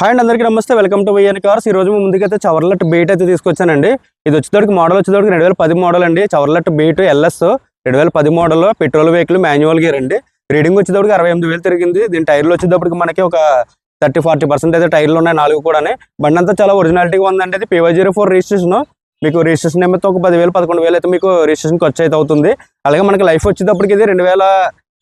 Hi and అందరికీ నమస్తే. Welcome to YN cars ఈ రోజు ముందుకైతే చవర్లట్ బీట్ అయితే తీసుకొచ్చానండి. ఇది వచ్చేటోడికి మోడల్ వచ్చేటోడికి రెండు వేల పది మోడల్ అండి. చవర్లట్ బేట్ ఎల్ఎస్ రెండు వేల పది model petrol vehicle manual gear అండి. రీడింగ్ వచ్చేటప్పటికి అరవై ఎనిమిది వేలు తిరిగింది. దీని టైర్లు వచ్చేటప్పటికి మనకి ఒక థర్టీ ఫార్టీ పర్సెంట్ అయితే టైర్లు ఉన్నాయి నాలుగు కూడా బండి అంతా చాలా ఒరిజినాలిటీగా ఉందండి. అది పీవై జీరో ఫోర్ రిజిస్ట్రేషన్ మీకు రిజిస్ట్రేషన్ నెంబర్తో ఒక పదివేలు పదకొండు వేలు అయితే మీకు రిజిస్ట్రేషన్ ఖర్చు అయితే అవుతుంది. అలాగే మనకి లైఫ్ వచ్చేటప్పటికి ఇది రెండు వేల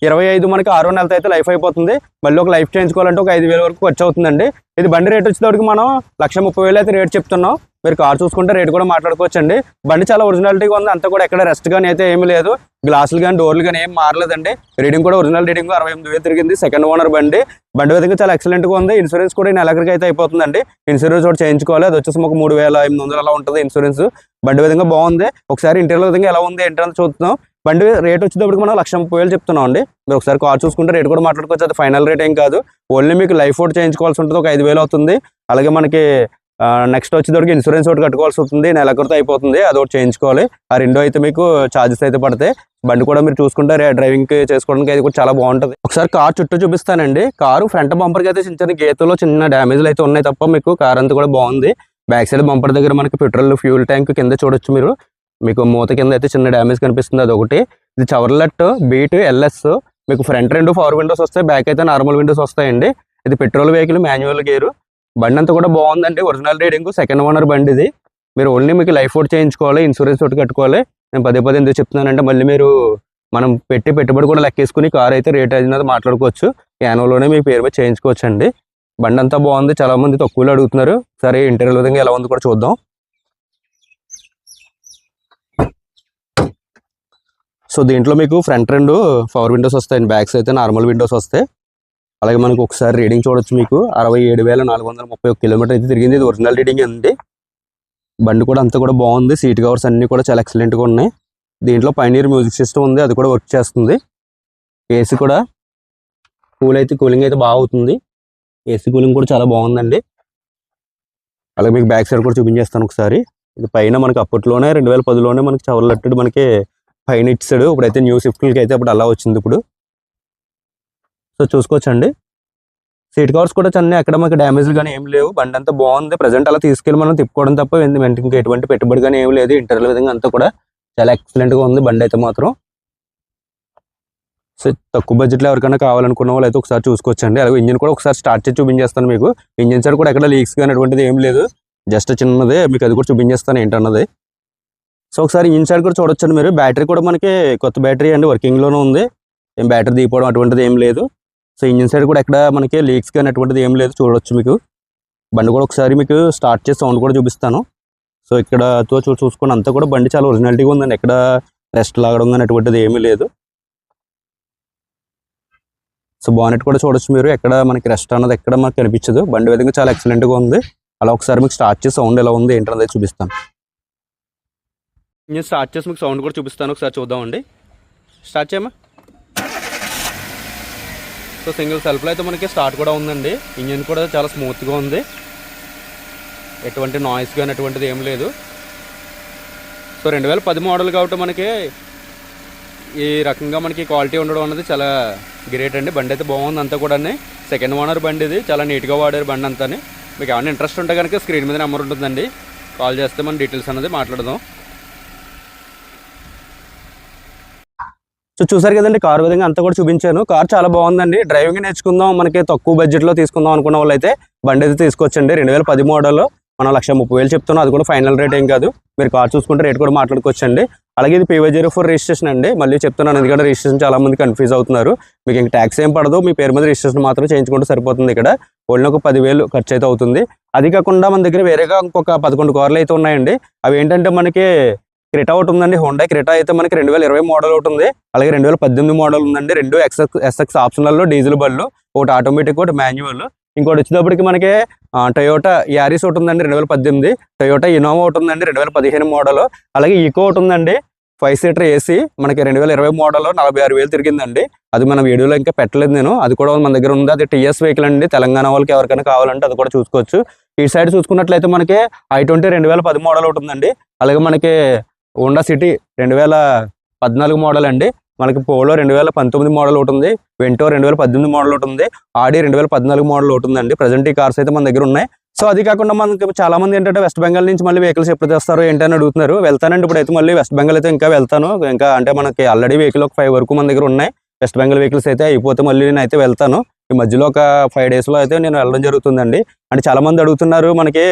ఇరవై ఐదు మనకి ఆరో నెలతో అయితే లైఫ్ అయిపోతుంది. మళ్ళీ ఒక లైఫ్ చేయించుకోవాలంటే ఒక ఐదు వేల వరకు ఖర్చు అవుతుందండి. ఇది బండి రేట్ వచ్చేటప్పటికి మనం లక్ష ముప్పై వేలు అయితే రేట్ చెప్తున్నాం. మీరు కార్ చూసుకుంటే రేట్ కూడా మాట్లాడుకోవచ్చు అండి బండి చాలా ఒరిజినాలిటీగా ఉంది. అంతా కూడా ఎక్కడ రెస్ట్ కానీ అయితే ఏమీ లేదు. గ్లాసులు కానీ డోర్లు కానీ ఏం మారలేదండి. రీడింగ్ కూడా ఒరిజినల్ రీడింగ్ అరవై ఎనిమిది వేలు తిరిగింది. సెకండ్ ఓనర్ బండి. బండి విధంగా చాలా ఎక్సలెంట్గా ఉంది. ఇన్సూరెన్స్ కూడా ఈ నెలకరికి అయితే అయిపోతుందండి. ఇన్సూరెన్స్ కూడా చేయించుకోవాలి. అది వచ్చేసి ఒక మూడు వేల ఎనిమిది వందలు అలా ఉంటుంది. ఇన్సూరెన్స్ బండి విధంగా బాగుంది. ఒకసారి ఇంటర్వ్యూ విధంగా ఎలా ఉంది ఏంటంటే చూస్తున్నాం బండి రేట్ వచ్చేటప్పటికి మనం లక్ష ముప్పై వేలు చెప్తున్నాం అండి. మీరు ఒకసారి కార్ చూసుకుంటే రేట్ కూడా మాట్లాడుకోవచ్చు. అది ఫైనల్ రేట్ ఏం కాదు. ఓన్లీ మీకు లైఫ్ ఒకటి చేయించుకోవాల్సి ఉంటుంది. ఒక ఐదు వేలు అవుతుంది. అలాగే మనకి నెక్స్ట్ వచ్చేటప్పటికి ఇన్సూరెన్స్ ఒకటి కట్టుకోవాల్సి వస్తుంది. నెలకొరతో అయిపోతుంది. అది ఒకటి చేయించుకోవాలి. ఆ రెండో అయితే మీకు ఛార్జెస్ అయితే పడతాయి. బండి కూడా మీరు చూసుకుంటే డ్రైవింగ్ చేసుకోవడానికి అది కూడా చాలా బాగుంటుంది. ఒకసారి కార్ చుట్టూ చూపిస్తానండి. కారు ఫ్రంట్ బంపర్కి అయితే చిన్న చిన్న గీతలో చిన్న డ్యామేజ్లు అయితే ఉన్నాయి తప్ప మీకు కార్ అంతా కూడా బాగుంది. బ్యాక్ సైడ్ బంపర్ దగ్గర మనకి పెట్రోల్ ఫ్యూల్ ట్యాంక్ కింద చూడొచ్చు మీరు. మీకు మూత కింద అయితే చిన్న డ్యామేజ్ కనిపిస్తుంది. అది ఒకటి ఇది చవర్లెట్ బీట్ ఎల్ఎస్. మీకు ఫ్రంట్ రెండు పవర్ విండోస్ వస్తాయి. బ్యాక్ అయితే నార్మల్ విండోస్ వస్తాయండి. ఇది పెట్రోల్ వెహికల్ మాన్యువల్ గేరు. బండి అంతా కూడా బాగుందండి. ఒరిజినల్ రీడింగ్ సెకండ్ ఓనర్ బండి ఇది. మీరు ఓన్లీ మీకు లైఫ్ ఓట్ చేయించుకోవాలి ఇన్సూరెన్స్ ఒకటి కట్టుకోవాలి. నేను పదే పదే ఎందుకు చెప్తున్నానంటే మళ్ళీ మీరు మనం పెట్టి పెట్టుబడి కూడా లెక్కేసుకుని కార్ అయితే రేట్ అయినది మాట్లాడుకోవచ్చు. యానోలోనే మీ పేరు మీద చేయించుకోవచ్చు అండి బండి అంతా బాగుంది. చాలా మంది తక్కువలో అడుగుతున్నారు. సరే ఇంటీరియర్ విధంగా ఎలా ఉంది కూడా చూద్దాం. సో దీంట్లో మీకు ఫ్రంట్ రెండు పవర్ విండోస్ వస్తాయండి బ్యాక్స్ అయితే నార్మల్ విండోస్ వస్తాయి. అలాగే మనకు ఒకసారి రీడింగ్ చూడొచ్చు మీకు. అరవై ఏడు వేల నాలుగు వందల ముప్పై ఒక కిలోమీటర్ అయితే తిరిగింది. ఇది ఒరిజినల్ రీడింగ్ అండి. బండి కూడా అంతా కూడా బాగుంది. సీట్ కవర్స్ అన్నీ కూడా చాలా ఎక్సలెంట్గా ఉన్నాయి. దీంట్లో పైనీర్ మ్యూజిక్ సిస్టమ్ ఉంది. అది కూడా వర్క్ చేస్తుంది. ఏసీ కూడా కూల్ అయితే కూలింగ్ అయితే బాగా అవుతుంది. ఏసీ కూలింగ్ కూడా చాలా బాగుందండి. అలాగే మీకు బ్యాక్ సైడ్ కూడా చూపించేస్తాను ఒకసారి. ఇది పైన మనకి అప్పట్లోనే రెండు వేల పదిలోనే మనకి చవరలట్టుడు మనకి పైన ఇచ్చాడు. ఇప్పుడైతే న్యూ స్విఫ్ట్లకి అయితే ఇప్పుడు అలా వచ్చింది ఇప్పుడు. సో చూసుకోవచ్చండి. సీట్ కవర్స్ కూడా చిన్న ఎక్కడ మాకు డ్యామేజ్లు కానీ ఏం లేవు. బండి అంతా బాగుంది. ప్రజెంట్ అలా తీసుకెళ్ళి మనం తిప్పుకోవడం తప్ప వెంట- ఇంకా ఎటువంటి పెట్టుబడి కానీ ఏం లేదు. ఇంటర్వ్యూ విధంగా అంతా కూడా చాలా ఎక్సలెంట్గా ఉంది బండి అయితే మాత్రం. సో తక్కువ బడ్జెట్లో ఎవరికైనా కావాలనుకున్న వాళ్ళు అయితే ఒకసారి చూసుకోవచ్చండి. అలాగే ఇంజిన్ కూడా ఒకసారి స్టార్ట్ చేసి చూపించేస్తాను మీకు. ఇంజిన్ సైడ్ కూడా ఎక్కడ లీక్స్ కానీ అటువంటిది ఏం లేదు. జస్ట్ చిన్నదే. మీకు అది కూడా చూపించేస్తాను ఏంటన్నది. సో ఒకసారి ఇంజిన్ సైడ్ కూడా చూడొచ్చండి మీరు. బ్యాటరీ కూడా మనకి కొత్త బ్యాటరీ అండి వర్కింగ్లోనే ఉంది. ఏం బ్యాటరీ తీయడం అటువంటిది ఏం లేదు. సో ఇంజిన్ సైడ్ కూడా ఎక్కడ మనకి లీక్స్ కానీ అటువంటిది ఏం లేదు చూడొచ్చు మీకు. బండి కూడా ఒకసారి మీకు స్టార్ట్ చేసి సౌండ్ కూడా చూపిస్తాను. సో ఇక్కడ తో చూ చూసుకుని అంతా కూడా బండి చాలా ఒరిజినాలిటీగా ఉందండి. ఎక్కడ రెస్ట్ లాగడం కానీ అటువంటిది ఏమీ లేదు. సో బానెట్ కూడా చూడొచ్చు మీరు. ఎక్కడ మనకి రెస్ట్ అన్నది ఎక్కడ మనకు కనిపించదు. బండి విధంగా చాలా ఎక్సలెంట్గా ఉంది. అలా ఒకసారి మీకు స్టార్ట్ చేసి సౌండ్ ఎలా ఉంది ఏంటన్నది చూపిస్తాను. నేను స్టార్ట్ చేసి మీకు సౌండ్ కూడా చూపిస్తాను. ఒకసారి చూద్దామండి. స్టార్ట్ చేయమా సో సింగిల్ సెల్ఫ్లో అయితే మనకి స్టార్ట్ కూడా ఉందండి. ఇంజిన్ కూడా చాలా స్మూత్గా ఉంది. ఎటువంటి నాయిస్ కానీ అటువంటిది ఏం లేదు. సో రెండు వేల పది మోడల్ కాబట్టి మనకి ఈ రకంగా మనకి క్వాలిటీ ఉండడం అన్నది చాలా గ్రేట్ అండి. బండి అయితే బాగుంది అంతా కూడా సెకండ్ ఓనర్ బండి ఇది. చాలా నీట్గా వాడారు బండి అంతా మీకు ఏమైనా ఇంట్రెస్ట్ ఉంటే కనుక స్క్రీన్ మీద నెంబర్ ఉంటుందండి. కాల్ చేస్తే మన డీటెయిల్స్ అనేది మాట్లాడదాం. సో చూసారు కదండి కార్ విధంగా అంతా కూడా చూపించాను. కార్ చాలా బాగుందండి. డ్రైవింగ్ నేర్చుకుందాం మనకి తక్కువ బడ్జెట్లో తీసుకుందాం అనుకున్న వాళ్ళైతే బండి అయితే తీసుకోవచ్చండి రెండు వేల పది మోడల్. మనం లక్ష ముప్పై వేలు చెప్తున్నాం. అది కూడా ఫైనల్ రేట్ ఏం కాదు. మీరు కార్ చూసుకుంటే రేట్ కూడా మాట్లాడుకోవచ్చండి. అలాగే ఇది పీవై జీరో ఫోర్ రిజిస్ట్రేషన్ అండి. మళ్ళీ చెప్తున్నాను ఎందుకంటే రిజిస్ట్రేషన్ చాలా మంది కన్ఫ్యూజ్ అవుతున్నారు. మీకు ఇంకా ట్యాక్స్ ఏం పడదు. మీ పేరు మీద రిజిస్ట్రేషన్ మాత్రం చేయించుకుంటే సరిపోతుంది ఇక్కడ. ఓన్లీ ఒక పదివేలు ఖర్చు అయితే అవుతుంది. అది కాకుండా మన దగ్గర వేరేగా ఇంకొక పదకొండు కార్లు అయితే ఉన్నాయండి. అవి ఏంటంటే మనకి క్రిటా ఒకటి ఉందండి హోండా క్రిటా అయితే మనకి రెండు వేల ఇరవై మోడల్ ఒకటి ఉంది. అలాగే రెండు వేల పద్దెనిమిది మోడల్ ఉందండి. రెండు ఎక్స్ఎక్స్ ఎస్ఎక్స్ ఆప్షనల్లో డీజిల్ బళ్ళు ఒకటి ఆటోమేటిక్ ఒకటి మాన్యువల్ ఇంకోటి వచ్చేటప్పటికి మనకి టయోటా యారీస్ ఒకటి ఉందండి రెండు వేల పద్దెనిమిది. టయోటా ఇనోవా ఒకటి ఉందండి రెండు వేల పదిహేను మోడల్. అలాగే ఈకో ఒకటి ఉందండి ఫైవ్ సీటర్ ఏసీ మనకి రెండు వేల ఇరవై మోడల్ నలభై ఆరు వేలు తిరిగిందండి. అది మన వీడియోలో ఇంకా పెట్టలేదు నేను. అది కూడా మన దగ్గర ఉంది. అది టీఎస్ వెహికల్ అండి. తెలంగాణ వాళ్ళకి ఎవరికైనా కావాలంటే అది కూడా చూసుకోవచ్చు. ఈ సైడ్ చూసుకున్నట్లయితే మనకి ఐ ట్వంటీ రెండు వేల పది మోడల్ ఒకటి ఉందండి. అలాగే మనకి హోండా సిటీ రెండు వేల పద్నాలుగు మోడల్ అండి. మనకి పోలో రెండు వేల పంతొమ్మిది మోడల్ ఒకటి ఉంది. వెంటో రెండు వేల పద్దెనిమిది మోడల్ ఒకటి ఉంది. ఆడి రెండు వేల పద్నాలుగు మోడల్ ఒకటి ఉందండి. ప్రజెంట్ ఈ కార్స్ అయితే మన దగ్గర ఉన్నాయి. సో అది కాకుండా మనకి చాలా మంది ఏంటంటే వెస్ట్ బెంగాల్ నుంచి మళ్ళీ వెహికల్స్ ఎప్పుడు తెస్తారు ఏంటని అడుగుతున్నారు. వెళ్తానండి ఇప్పుడు అయితే మళ్ళీ. వెస్ట్ బెంగాల్ అయితే ఇంకా వెళ్తాను. ఇంకా అంటే మనకి ఆల్రెడీ వెహికల్ ఒక ఫైవ్ వరకు మన దగ్గర ఉన్నాయి. వెస్ట్ బెంగాల్ వెహికల్స్ అయితే అయిపోతే మళ్ళీ నేను అయితే వెళ్తాను. ఈ మధ్యలో ఒక ఫైవ్ డేస్లో అయితే నేను వెళ్ళడం జరుగుతుందండి. అంటే చాలా మంది అడుగుతున్నారు మనకి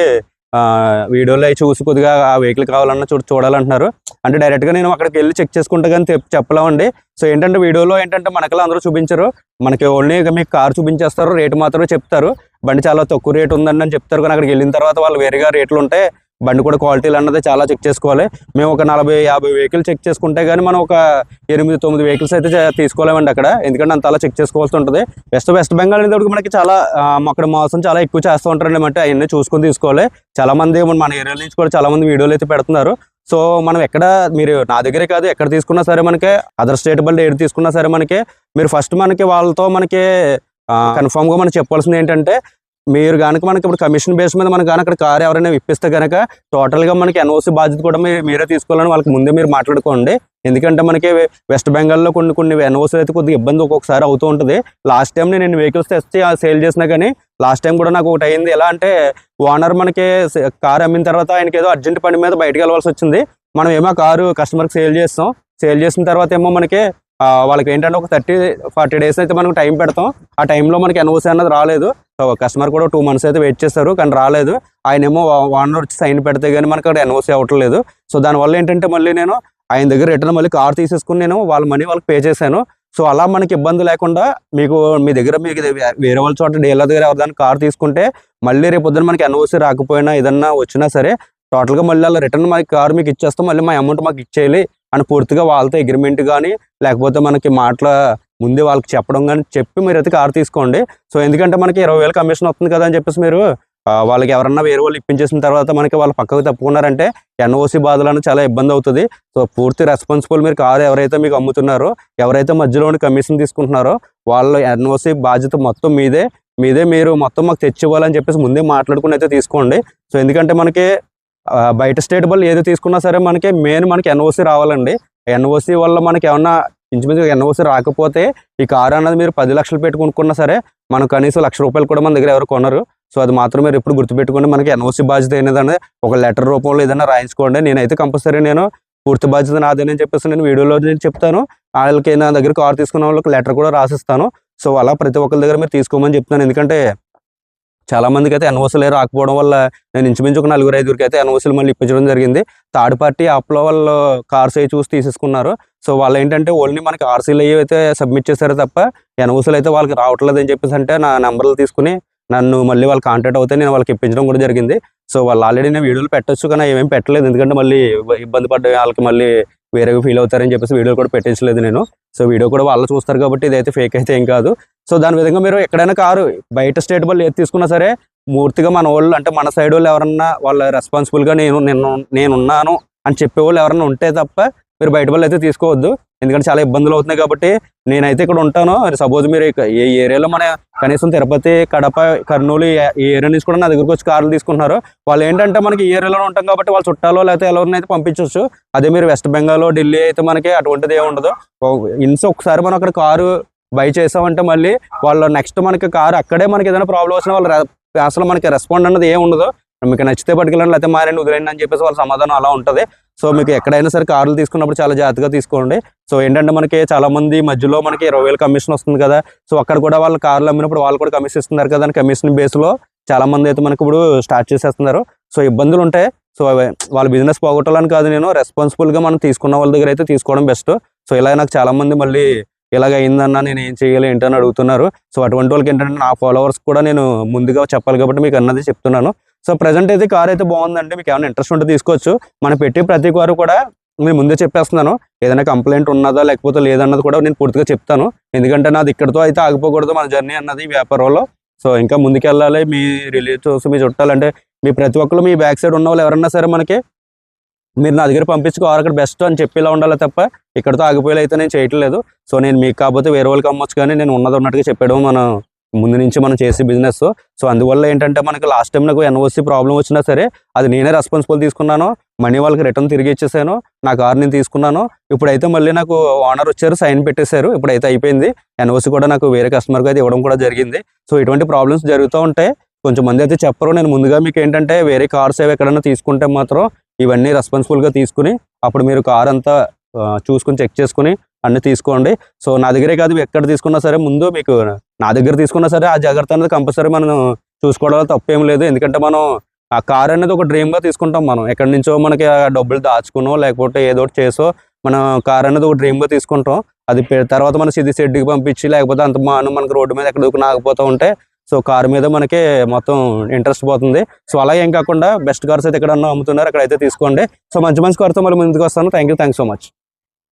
వీడియోలో అవి చూసి కొద్దిగా ఆ వెహికల్ కావాలన్నా చూ చూడాలంటున్నారు. అంటే డైరెక్ట్గా నేను అక్కడికి వెళ్ళి చెక్ చేసుకుంటా కానీ చెప్పలేమండి. సో ఏంటంటే వీడియోలో ఏంటంటే మనకలా అందరూ చూపించరు. మనకి ఓన్లీ మీకు కార్ చూపించేస్తారు రేటు మాత్రమే చెప్తారు. బండి చాలా తక్కువ రేటు ఉందండి అని చెప్తారు కానీ అక్కడికి వెళ్ళిన తర్వాత వాళ్ళు వేరేగా రేట్లు ఉంటే బండి కూడా క్వాలిటీలు అన్నది చాలా చెక్ చేసుకోవాలి. మేము ఒక నలభై యాభై వెహికల్ చెక్ చేసుకుంటే కానీ మనం ఒక ఎనిమిది తొమ్మిది వెహికల్స్ అయితే తీసుకోలేమండి అక్కడ. ఎందుకంటే అంత అలా చెక్ చేసుకోవాల్సి ఉంటుంది. వెస్ట్ వెస్ట్ బెంగాల్ అనేది మనకి చాలా అక్కడ మోసం చాలా ఎక్కువ చేస్తూ ఉంటారండి. అంటే అవన్నీ చూసుకొని తీసుకోవాలి. చాలా మంది మన ఏరియా నుంచి కూడా చాలా మంది వీడియోలు అయితే పెడుతున్నారు. సో మనం ఎక్కడ మీరు నా దగ్గరే కాదు ఎక్కడ తీసుకున్నా సరే మనకి అదర్ స్టేట్ బల్ ఏడు తీసుకున్నా సరే మనకి మీరు ఫస్ట్ మనకి వాళ్ళతో మనకి కన్ఫామ్గా మనం చెప్పాల్సింది ఏంటంటే మీరు కనుక మనకి ఇప్పుడు కమిషన్ బేస్ మీద మనకు కనుక అక్కడ ఎవరైనా ఇప్పిస్తే కనుక టోటల్గా మనకి ఎన్ఓసి బాధ్యత కూడా మీరే తీసుకోవాలని వాళ్ళకి ముందే మీరు మాట్లాడుకోండి. ఎందుకంటే మనకి వెస్ట్ బెంగాల్లో కొన్ని కొన్ని ఎన్ఓసి అయితే కొద్దిగా ఇబ్బంది ఒక్కొక్కసారి అవుతూ ఉంటుంది. లాస్ట్ టైం నేను వెహికల్స్ తెచ్చి సేల్ చేసినా కానీ లాస్ట్ టైం కూడా నాకు ఒకటి అయింది. ఎలా అంటే ఓనర్ మనకి కారు అమ్మిన తర్వాత ఆయనకి ఏదో అర్జెంట్ పని మీద బయటకు వెళ్ళవలసి వచ్చింది. మనం ఏమో కారు కస్టమర్కి సేల్ చేస్తాం. సేల్ చేసిన తర్వాత ఏమో మనకి వాళ్ళకి ఏంటంటే ఒక థర్టీ ఫార్టీ డేస్ అయితే మనకు టైం పెడతాం. ఆ టైంలో మనకి ఎన్ఓసి అన్నది రాలేదు. కస్టమర్ కూడా టూ మంత్స్ అయితే వెయిట్ చేస్తారు కానీ రాలేదు. ఆయన ఏమో ఓనర్ వచ్చి సైన్ పెడితే కానీ మనకు అక్కడ ఎన్ఓసి అవ్వట్లేదు. సో దానివల్ల ఏంటంటే మళ్ళీ నేను ఆయన దగ్గర రిటర్న్ మళ్ళీ కార్ తీసేసుకుని నేను వాళ్ళ మనీ వాళ్ళకి పే చేశాను. సో అలా మనకి ఇబ్బంది లేకుండా మీకు మీ దగ్గర మీకు వేరే వాళ్ళ చోట డీలర్ దగ్గర ఎవరిదాన్ని కార్ తీసుకుంటే మళ్ళీ రేపు పొద్దున మనకి ఎన్ఓసి రాకపోయినా ఏదన్నా వచ్చినా సరే టోటల్గా మళ్ళీ అలా రిటర్న్ మా కార్ మీకు ఇచ్చేస్తాం మళ్ళీ మా అమౌంట్ మాకు ఇచ్చేయాలి అని పూర్తిగా వాళ్ళతో అగ్రిమెంట్ కానీ లేకపోతే మనకి మాటల ముందే వాళ్ళకి చెప్పడం కానీ చెప్పి మీరు అయితే కారు తీసుకోండి. సో ఎందుకంటే మనకి ఇరవై వేలు కమిషన్ వస్తుంది కదా అని చెప్పేసి మీరు వాళ్ళకి ఎవరన్నా వేరే వాళ్ళు ఇప్పించేసిన తర్వాత మనకి వాళ్ళు పక్కకు తప్పుకున్నారంటే ఎన్ఓసి బాధలు అనేది చాలా ఇబ్బంది అవుతుంది. సో పూర్తి రెస్పాన్సిబుల్ మీరు కారు ఎవరైతే మీకు అమ్ముతున్నారో ఎవరైతే మధ్యలో కమిషన్ తీసుకుంటున్నారో వాళ్ళ ఎన్ఓసి బాధ్యత మొత్తం మీదే మీదే మీరు మొత్తం మాకు తెచ్చివ్వాలని చెప్పేసి ముందే మాట్లాడుకుని అయితే తీసుకోండి. సో ఎందుకంటే మనకి బయట స్టేట్ వాళ్ళు ఏది తీసుకున్నా సరే మనకి మెయిన్ మనకి ఎన్ఓసి రావాలండి. ఎన్ఓసి వల్ల మనకి ఏమన్నా ఇంచుమించు ఎన్ఓసి రాకపోతే ఈ కారు అన్నది మీరు పది లక్షలు పెట్టి సరే మనం కనీసం లక్ష రూపాయలు కూడా మన దగ్గర ఎవరు కొనరు. సో అది మాత్రం మీరు ఎప్పుడు గుర్తుపెట్టుకోండి. మనకి ఎన్ఓసి బాధ్యత ఏంటంటే ఒక లెటర్ రూపంలో ఏదైనా రాయించుకోండి. నేనైతే కంపల్సరీ నేను పూర్తి బాధ్యత నాదేనని చెప్పేసి నేను వీడియోలో నేను చెప్తాను. వాళ్ళకి నా దగ్గర కార్ తీసుకున్న వాళ్ళకి లెటర్ కూడా రాసిస్తాను. సో అలా ప్రతి ఒక్కరి దగ్గర మీరు తీసుకోమని చెప్తాను ఎందుకంటే చాలా మందికి అయితే ఎన్ఓసీలు రాకపోవడం వల్ల నేను ఇంచుమించు ఒక నలుగురు ఐదుగురికి అయితే ఎన్ఓసీలు మళ్ళీ ఇప్పించడం జరిగింది. థర్డ్ పార్టీ యాప్లో వాళ్ళు కార్స్ అవి చూసి తీసేసుకున్నారు. సో వాళ్ళు ఏంటంటే ఓన్లీ మనకి ఆర్సీలు అవి అయితే సబ్మిట్ చేశారు తప్ప ఎన్ఓసీలు అయితే వాళ్ళకి రావట్లేదు అని చెప్పేసి అంటే నా నెంబర్లు తీసుకుని నన్ను మళ్ళీ వాళ్ళు కాంటాక్ట్ అవుతే నేను వాళ్ళకి ఇప్పించడం కూడా జరిగింది. సో వాళ్ళు ఆల్రెడీ నేను వీడియోలు పెట్టొచ్చు కానీ ఏమేమి పెట్టలేదు. ఎందుకంటే మళ్ళీ ఇబ్బంది పడ్డ వాళ్ళకి మళ్ళీ వేరేగా ఫీల్ అవుతారని చెప్పేసి వీడియో కూడా పెట్టించలేదు నేను. సో వీడియో కూడా వాళ్ళు చూస్తారు కాబట్టి ఇదైతే ఫేక్ అయితే ఏం కాదు. సో దాని విధంగా మీరు ఎక్కడైనా కారు బయట స్టేట్ వాళ్ళు ఏది తీసుకున్నా సరే పూర్తిగా మన వాళ్ళు అంటే మన సైడ్ వాళ్ళు ఎవరన్నా వాళ్ళ రెస్పాన్సిబుల్గా నేను నేను నేనున్నాను అని చెప్పేవాళ్ళు ఎవరన్నా ఉంటే తప్ప మీరు బయట వాళ్ళు అయితే తీసుకోవద్దు. ఎందుకంటే చాలా ఇబ్బందులు అవుతున్నాయి కాబట్టి నేనైతే ఇక్కడ ఉంటాను. సపోజ్ మీరు ఏ ఏరియాలో మన కనీసం తిరుపతి కడప కర్నూలు ఈ- ఏరియా నుంచి కూడా నా దగ్గరకు వచ్చి కార్లు తీసుకుంటున్నారు. వాళ్ళు ఏంటంటే మనకి ఈ ఏరియాలో ఉంటాం కాబట్టి వాళ్ళ చుట్టాలో లేకపోతే ఎవరిని అయితే పంపించవచ్చు అదే మీరు వెస్ట్ బెంగాల్ ఢిల్లీ అయితే మనకి అటువంటిది ఏమి ఉండదు. ఇన్స్ ఒకసారి మనం అక్కడ కారు బై చేసామంటే మళ్ళీ వాళ్ళు నెక్స్ట్ మనకి కారు అక్కడే మనకి ఏదైనా ప్రాబ్లం వచ్చినా వాళ్ళు అసలు మనకి రెస్పాండ్ అన్నది ఏం ఉండదు. మీకు నచ్చితే పట్టుకెళ్ళండి లేకపోతే మారండి వదిలేండి అని చెప్పేసి వాళ్ళ సమాధానం అలా ఉంటుంది. సో మీకు ఎక్కడైనా సరే కార్లు తీసుకున్నప్పుడు చాలా జాగ్రత్తగా తీసుకోండి. సో ఏంటంటే మనకి చాలా మంది మధ్యలో మనకి ఇరవై వేలు కమిషన్ వస్తుంది కదా. సో అక్కడ కూడా వాళ్ళు కార్లు అమ్మినప్పుడు వాళ్ళు కూడా కమిషన్ ఇస్తున్నారు కదా అని కమిషన్ బేస్లో చాలా మంది అయితే మనకి ఇప్పుడు స్టార్ట్ చేసేస్తున్నారు. సో ఇబ్బందులు ఉంటాయి సో వాళ్ళ బిజినెస్ పోగొట్టాలని కాదు నేను. రెస్పాన్సిబుల్గా మనం తీసుకున్న వాళ్ళ దగ్గర అయితే తీసుకోవడం బెస్ట్. సో ఇలా నాకు చాలా మంది మళ్ళీ ఇలాగ అయిందన్నా నేను ఏం చేయాలి ఏంటని అడుగుతున్నారు. సో అటువంటి వాళ్ళకి ఏంటంటే నా ఫాలోవర్స్ కూడా నేను ముందుగా చెప్పాలి కాబట్టి మీకు అన్నది చెప్తున్నాను. సో ప్రజెంట్ అయితే కార్ అయితే బాగుందండి. మీకు ఏమైనా ఇంట్రెస్ట్ ఉంటే తీసుకోవచ్చు. మనం పెట్టి ప్రతి కారు కూడా నేను ముందే చెప్పేస్తున్నాను. ఏదైనా కంప్లైంట్ ఉన్నదా లేకపోతే లేదన్నది కూడా నేను పూర్తిగా చెప్తాను. ఎందుకంటే నాది ఇక్కడితో అయితే ఆగిపోకూడదు మన జర్నీ అన్నది ఈ వ్యాపారంలో. సో ఇంకా ముందుకెళ్ళాలి. మీ రిలేటివ్స్ మీ చుట్టాలంటే మీ ప్రతి ఒక్కరు మీ బ్యాక్ సైడ్ ఉన్న వాళ్ళు ఎవరన్నా సరే మనకి మీరు నా దగ్గర పంపించుకోవాలి అక్కడ బెస్ట్ అని చెప్పేలా ఉండాలి తప్ప ఇక్కడతో ఆగిపోయేలా అయితే నేను చేయట్లేదు. సో నేను మీకు కాకపోతే వేరే వాళ్ళకి అమ్మొచ్చు కానీ నేను ఉన్నది ఉన్నట్టుగా చెప్పడం మనం ముందు నుంచి మనం చేసే బిజినెస్ సో అందువల్ల ఏంటంటే మనకి లాస్ట్ టైం నాకు ఎన్ఓసి ప్రాబ్లం వచ్చినా సరే అది నేనే రెస్పాన్సిబుల్ తీసుకున్నాను. మనీ వాళ్ళకి రిటర్న్ తిరిగి ఇచ్చేసాను. నా కార్ నేను తీసుకున్నాను. ఇప్పుడైతే మళ్ళీ నాకు ఓనర్ వచ్చారు సైన్ పెట్టేశారు. ఇప్పుడైతే అయిపోయింది. ఎన్ఓసి కూడా నాకు వేరే కస్టమర్కి అయితే ఇవ్వడం కూడా జరిగింది. సో ఇటువంటి ప్రాబ్లమ్స్ జరుగుతూ ఉంటాయి కొంచెం మంది అయితే చెప్పరు. నేను ముందుగా మీకు ఏంటంటే వేరే కార్స్ ఏవి ఎక్కడైనా తీసుకుంటే మాత్రం ఇవన్నీ రెస్పాన్సిబుల్గా తీసుకుని అప్పుడు మీరు కార్ అంతా చూసుకుని చెక్ చేసుకుని అన్ని తీసుకోండి. సో నా దగ్గరే కాదు ఎక్కడ తీసుకున్నా సరే ముందు మీకు నా దగ్గర తీసుకున్నా సరే ఆ జాగ్రత్త అనేది కంపల్సరీ మనం చూసుకోవడంలో తప్పేం లేదు. ఎందుకంటే మనం ఆ కార్ అనేది ఒక డ్రీమ్గా తీసుకుంటాం మనం. ఎక్కడి నుంచో మనకి ఆ డబ్బులు దాచుకునో లేకపోతే ఏదో ఒకటి చేసో మనం కార్ అనేది ఒక డ్రీమ్గా తీసుకుంటాం. అది తర్వాత మన సిద్ధి షెడ్కి పంపించి లేకపోతే అంత మాను మనకి రోడ్డు మీద ఎక్కడ దూకుని ఆగిపోతూ ఉంటే సో కార్ మీద మనకి మొత్తం ఇంట్రెస్ట్ పోతుంది. సో అలా ఏం కాకుండా బెస్ట్ కార్స్ అయితే ఎక్కడన్నా అమ్ముతున్నారు అక్కడైతే అయితే తీసుకోండి. సో మంచి మంచి కార్తో మళ్ళీ ముందుకు వస్తాను. Thank you thank so much.